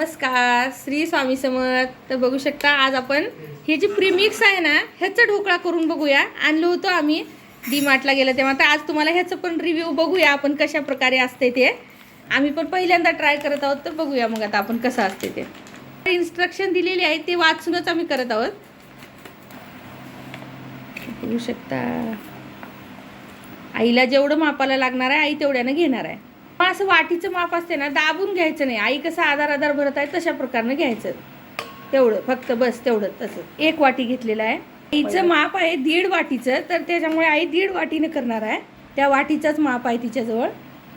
नमस्कार श्री स्वामी समर्थ. तर बघू शकता आज आपण हे जे प्रीमिक्स आहे ना ह्याचा ढोकळा करून बघूया. आणलो होतो आम्ही डी मार्टला गेलं तेव्हा. तर आज तुम्हाला ह्याचं पण रिव्ह्यू बघूया आपण कशा प्रकारे असते ते. आम्ही पण पहिल्यांदा ट्राय करत आहोत तर बघूया मग आता आपण कसं असते ते. इन्स्ट्रक्शन दिलेली आहे ते वाचूनच आम्ही करत आहोत. बघू शकता. आईला जेवढं मापाला लागणार आहे आई तेवढ्यानं घेणार आहे. पण असं वाटीचं माप असते ना दाबून घ्यायचं नाही. आई कसं आधार आधार भरत आहे तशा प्रकारनं घ्यायचं. तेवढं फक्त बस तेवढं तसं. एक वाटी घेतलेलं आहे. आईचं माप आहे दीड वाटीचं तर त्याच्यामुळे आई दीड वाटीनं करणार आहे. त्या वाटीचंच माप आहे तिच्याजवळ.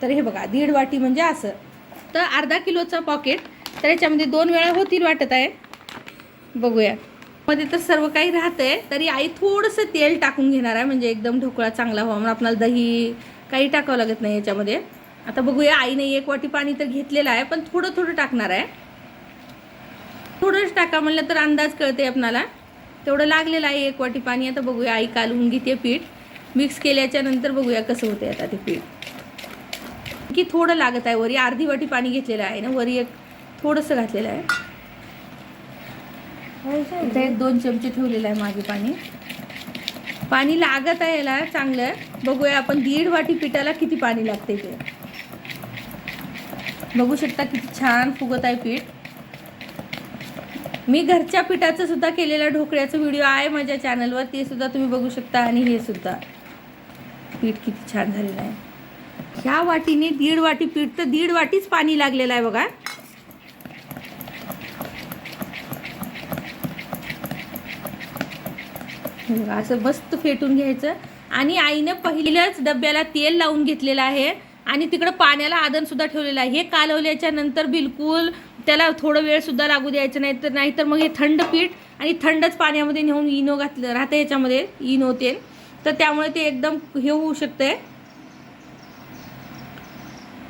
तर हे बघा दीड वाटी म्हणजे असं. तर अर्धा किलोचं पॉकेट तर याच्यामध्ये दोन वेळा होतील वाटत आहे. बघूया. मध्ये तर सर्व काही राहतंय तरी आई थोडंसं तेल टाकून घेणार आहे. म्हणजे एकदम ढोकळा चांगला व्हावा म्हणून. आपल्याला दही काही टाकावं लागत नाही याच्यामध्ये. आता बघूया आईने एक वाटी पाणी तर घेतलेलं आहे पण थोडं थोडं टाकणार आहे. थोडंच टाका म्हणलं तर अंदाज कळते आपणाला. तेवढं लागलेलं आहे एक वाटी पाणी. आता बघूया आई कालवून घेते पीठ. मिक्स केल्याच्यानंतर बघूया कसं होते आता ते पीठ. की थोडं लागत आहे वरी अर्धी वाटी पाणी घेतलेलं आहे ना वरी एक थोडंसं घातलेलं आहे. एक दोन चमचे ठेवलेलं आहे मागे पाणी. पाणी लागत आहे याला चांगलं. बघूया आपण दीड वाटी पिठाला किती पाणी लागते ते. बघू शकता किती छान फुगत आहे पीठ. मी घरच्या पिठाचं सुद्धा केलेलं ढोकळ्याचं व्हिडिओ आहे माझ्या चॅनलवर ते सुद्धा तुम्ही बघू शकता आणि हे सुद्धा. पीठ किती छान झालेलं आहे. ह्या वाटीने दीड वाटी पीठ तर दीड वाटीच पाणी लागलेलं आहे बघा. बघा, असं मस्त फेटून घ्यायचं. आणि आईनं पहिल्याच डब्याला तेल लावून घेतलेलं आहे. आणि तिकडं पाण्याला आदनसुद्धा ठेवलेलं आहे. हे कालवल्याच्या नंतर बिलकुल त्याला थोडं वेळसुद्धा लागू द्यायचं नाही तर नाहीतर मग हे थंड पीठ आणि थंडच पाण्यामध्ये नेऊन इनो घातलं राहतं याच्यामध्ये इनो तेल. तर त्यामुळे ते एकदम हे होऊ शकतंय.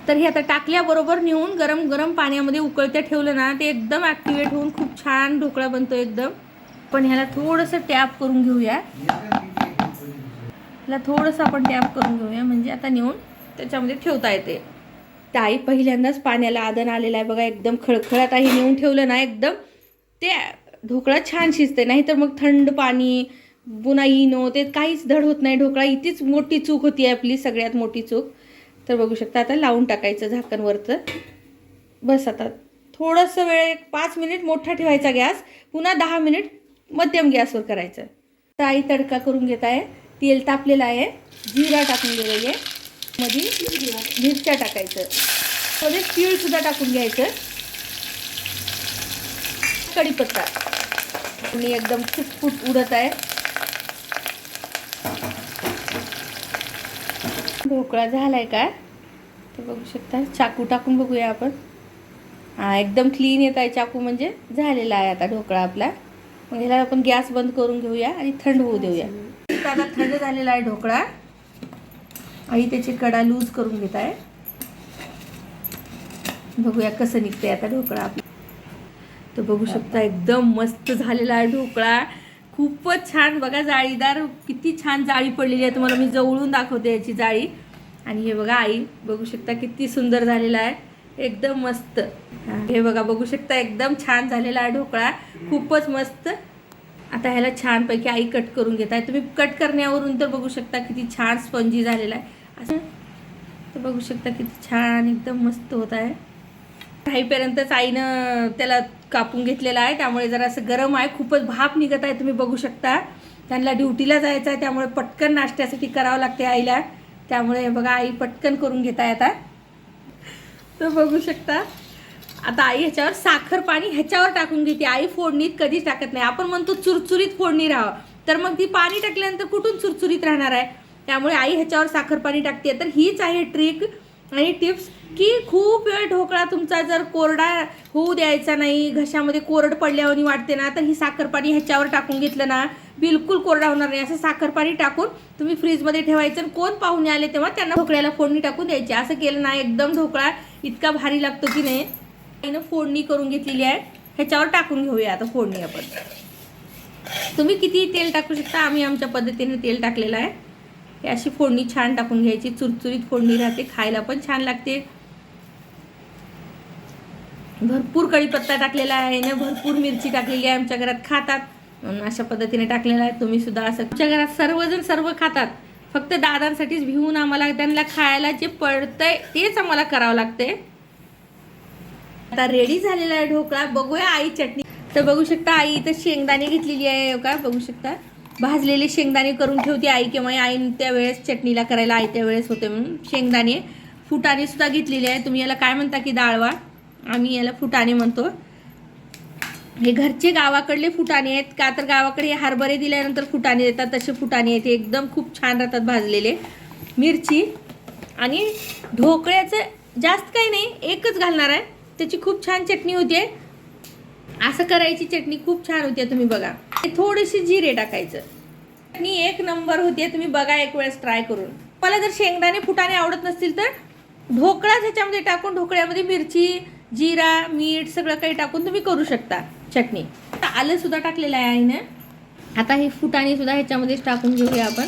तर हे आता टाकल्याबरोबर नेऊन गरम गरम पाण्यामध्ये उकळत्या ठेवलं ना ते एकदम ॲक्टिवेट होऊन खूप छान ढोकळा बनतो एकदम. पण ह्याला थोडंसं टॅप करून घेऊया. ह्याला थोडंसं आपण टॅप करून घेऊया. म्हणजे आता नेऊन त्याच्यामध्ये ठेवता येते. ताई पहिल्यांदाच पाण्याला आदन आलेलं आहे बघा एकदम खळखळात आहे नेऊन ठेवलं ना एकदम. ते ढोकळा छान शिजते नाही तर मग थंड पाणी पुन्हा इनो ते काहीच धड होत नाही ढोकळा. इथेच मोठी चूक होती आपली सगळ्यात मोठी चूक. तर बघू शकता आता लावून टाकायचं झाकणवरचं. बस आता थोडंसं वेळ एक पाच मिनिट मोठा ठेवायचा गॅस पुन्हा दहा मिनिट मध्यम गॅसवर करायचं. ताई तडका करून घेत आहे तेल तापलेलं आहे जिरा टाकून गेलेले मध्ये मिरच्या टाकायचं. मध्ये तीळ सुद्धा टाकून घ्यायचं. कढीपत्ता. आणि एकदम फुटफुट उडत आहे. ढोकळा झालाय का? तर बघू शकता चाकू टाकून बघूया आपण. हा एकदम क्लीन येत आहे चाकू म्हणजे. झालेला आहे आता ढोकळा आपला. मग ह्याला आपण गॅस बंद करून घेऊया आणि थंड होऊ देऊया. आता थंड झालेला आहे ढोकळा. आई त्याची कडा लूज करून घेत आहे. बघूया कसं निघते आता ढोकळा आपला. तर बघू शकता एकदम मस्त झालेला आहे ढोकळा. खूपच छान बघा जाळीदार किती छान जाळी पडलेली आहे. तुम्हाला मी जवळून दाखवते याची जाळी. आणि हे बघा आई बघू शकता किती सुंदर झालेला आहे. एकदम मस्त. हे बघा बघू शकता एकदम छान झालेला आहे ढोकळा. खूपच मस्त. आता ह्याला छानपैकी आई कट करून घेत आहे. तुम्ही कट करण्यावरून तर बघू शकता किती छान स्पंजी झालेला आहे. असं. तर बघू शकता किती छान एकदम मस्त होत आहे. काहीपर्यंतच आईनं त्याला कापून घेतलेला आहे त्यामुळे जरा असं गरम आहे. खूपच भाप निघत आहे तुम्ही बघू शकता. त्यांना ड्युटीला जायचं आहे त्यामुळे पटकन नाश्त्यासाठी करावं लागते आईला. त्यामुळे बघा आई पटकन करून घेत आहे आता. तर बघू शकता. आता आई ह्याच्यावर साखर पाणी ह्याच्यावर टाकून घेते. आई फोडणीत कधीच टाकत नाही. आपण म्हणतो चुरचुरीत फोडणी राहावं. तर मग ती पाणी टाकल्यानंतर कुठून चुरचुरीत राहणार आहे? त्यामुळे आई ह्याच्यावर साखर पाणी टाकते तर हीच आहे ट्रिक आणि टिप्स की खूप वेळ ढोकळा तुमचा जर कोरडा होऊ द्यायचा नाही घशामध्ये कोरड पडल्यावर वाटते ना तर ही साखर पाणी ह्याच्यावर टाकून घेतलं ना बिलकुल कोरडा होणार नाही. असं साखर पाणी टाकून तुम्ही फ्रीजमध्ये ठेवायचं आणि कोण पाहुणे आले तेव्हा त्यांना ढोकळ्याला फोडणी टाकून द्यायची. असं केलं ना एकदम ढोकळा इतका भारी लागतो की नाही आईनं फोडणी करून घेतलेली आहे. ह्याच्यावर टाकून घेऊया आता फोडणी आपण. तुम्ही किती तेल टाकू शकता? आम्ही आमच्या पद्धतीने तेल टाकलेलं आहे. अशी फोडणी छान टाकून घ्यायची. चुरचुरीत फोडणी राहते खायला पण छान लागते. भरपूर कढीपत्ता टाकलेला आहे ना भरपूर मिरची टाकलेली आहे आमच्या घरात खातात. अशा पद्धतीने टाकलेला आहे. तुम्ही सुद्धा असं आमच्या घरात सर्वजण सर्व खातात. फक्त दादांसाठीच भिवून आम्हाला त्यांना खायला जे पडतंय तेच आम्हाला करावं लागते. आता रेडी झालेला आहे ढोकळा. बघूया आई चटणी. तर बघू शकता आई इथं शेंगदाणे घेतलेली आहे. हो का? बघू शकता. भाजलेले शेंगदाणे करून ठेवते आई किंवा आई त्यावेळेस चटणीला करायला आई त्यावेळेस होते म्हणून. शेंगदाणे फुटाणे सुद्धा घेतलेले आहे. तुम्ही याला काय म्हणता की डाळवा आम्ही याला फुटाणे म्हणतो. हे घरचे गावाकडले फुटाणे आहेत. का तर गावाकडे हे हरभरे दिल्यानंतर फुटाणे देतात. तसे फुटाणे आहेत. एकदम खूप छान राहतात भाजलेले. मिरची आणि ढोकळ्याचं जास्त काही नाही. एकच घालणार आहे. त्याची खूप छान चटणी होते. असं करायची चटणी खूप छान होते. तुम्ही बघा. थोडीशी थोडेसे जिरे टाकायचं. आणि एक नंबर होते तुम्ही बघा एक वेळेस ट्राय करून. मला जर शेंगदाणे फुटाणे आवडत नसतील तर ढोकळा ह्याच्यामध्ये टाकून ढोकळ्यामध्ये मिरची जिरा मीठ सगळं काही टाकून तुम्ही करू शकता चटणी. आता आलं सुद्धा टाकलेलं आहे आईनं. आता हे फुटाणे सुद्धा ह्याच्यामध्येच टाकून घेऊया आपण.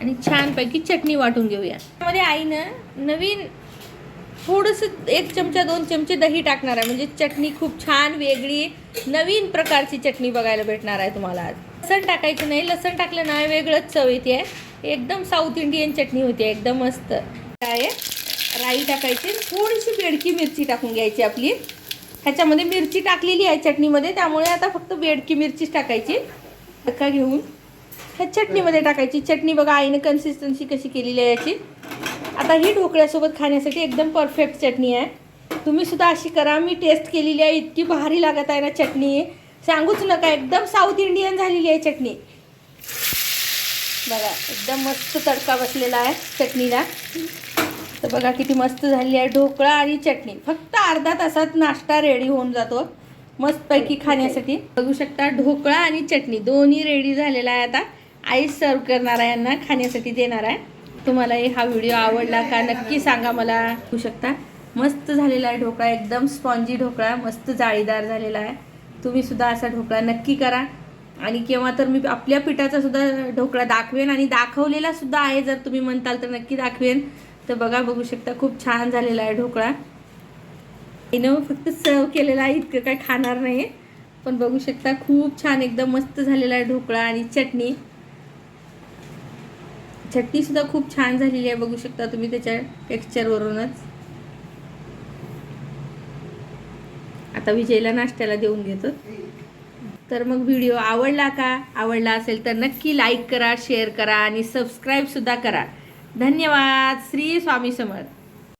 आणि छानपैकी चटणी वाटून घेऊया. त्यामध्ये आईनं नवीन थोडंसं एक चमचा दोन चमचे दही टाकणार आहे. म्हणजे चटणी खूप छान वेगळी नवीन प्रकारची चटणी बघायला भेटणार आहे तुम्हाला आज. लसण टाकायचं नाही लसण टाकलं नाही वेगळंच चव येते. एकदम साऊथ इंडियन चटणी होती एकदम मस्त. काय आहे? राई टाकायची थोडीशी बेडकी मिरची टाकून घ्यायची आपली. ह्याच्यामध्ये मिरची टाकलेली आहे चटणीमध्ये त्यामुळे आता फक्त बेडकी मिरचीच टाकायची. का घेऊन ह्या चटणीमध्ये टाकायची. चटणी बघा आईने कन्सिस्टन्सी कशी केलेली आहे याची. आता ही ढोकळ्यासोबत खाण्यासाठी एकदम परफेक्ट चटणी आहे. तुम्ही सुद्धा अशी करा. मी टेस्ट केलेली आहे. इतकी भारी लागत आहे ना चटणी. सांगूच नका. एकदम साऊथ इंडियन झालेली आहे चटणी. बघा एकदम मस्त तडका बसलेला आहे चटणीला. तर बघा किती मस्त झाली आहे ढोकळा आणि चटणी. फक्त अर्धा तासात नाश्ता रेडी होऊन जातो. मस्तपैकी खाण्यासाठी. बघू शकता ढोकळा आणि चटणी. दोन्ही रेडी झालेला आहे आता. आई सर्व करणार आहे यांना. खाण्यासाठी देणार आहे. तुम्हाला हे हा व्हिडिओ आवडला का नक्की सांगा मला. होऊ शकता. मस्त झालेला आहे ढोकळा एकदम स्पॉन्जी ढोकळा मस्त जाळीदार झालेला आहे. तुम्ही सुद्धा असा ढोकळा नक्की करा. आणि केव्हा तर मी आपल्या पिठाचा सुद्धा ढोकळा दाखवेन आणि दाखवलेला सुद्धा आहे जर तुम्ही म्हणताल तर नक्की दाखवेन. तर बघा बघू शकता खूप छान झालेला आहे ढोकळा. तिनं फक्त सर्व केलेला आहे इतकं काय खाणार नाही पण बघू शकता खूप छान एकदम मस्त झालेला आहे ढोकळा आणि चटणी. चटणी सुद्धा खूप छान झालेली आहे बघू शकता तुम्ही त्याच्या टेक्स्चरवरूनच आता विजयला नाश्त्याला देऊन घेतो. तर मग व्हिडिओ आवडला का? आवडला असेल तर नक्की लाईक करा शेअर करा आणि सबस्क्राईब सुद्धा करा. धन्यवाद. श्री स्वामी समर्थ.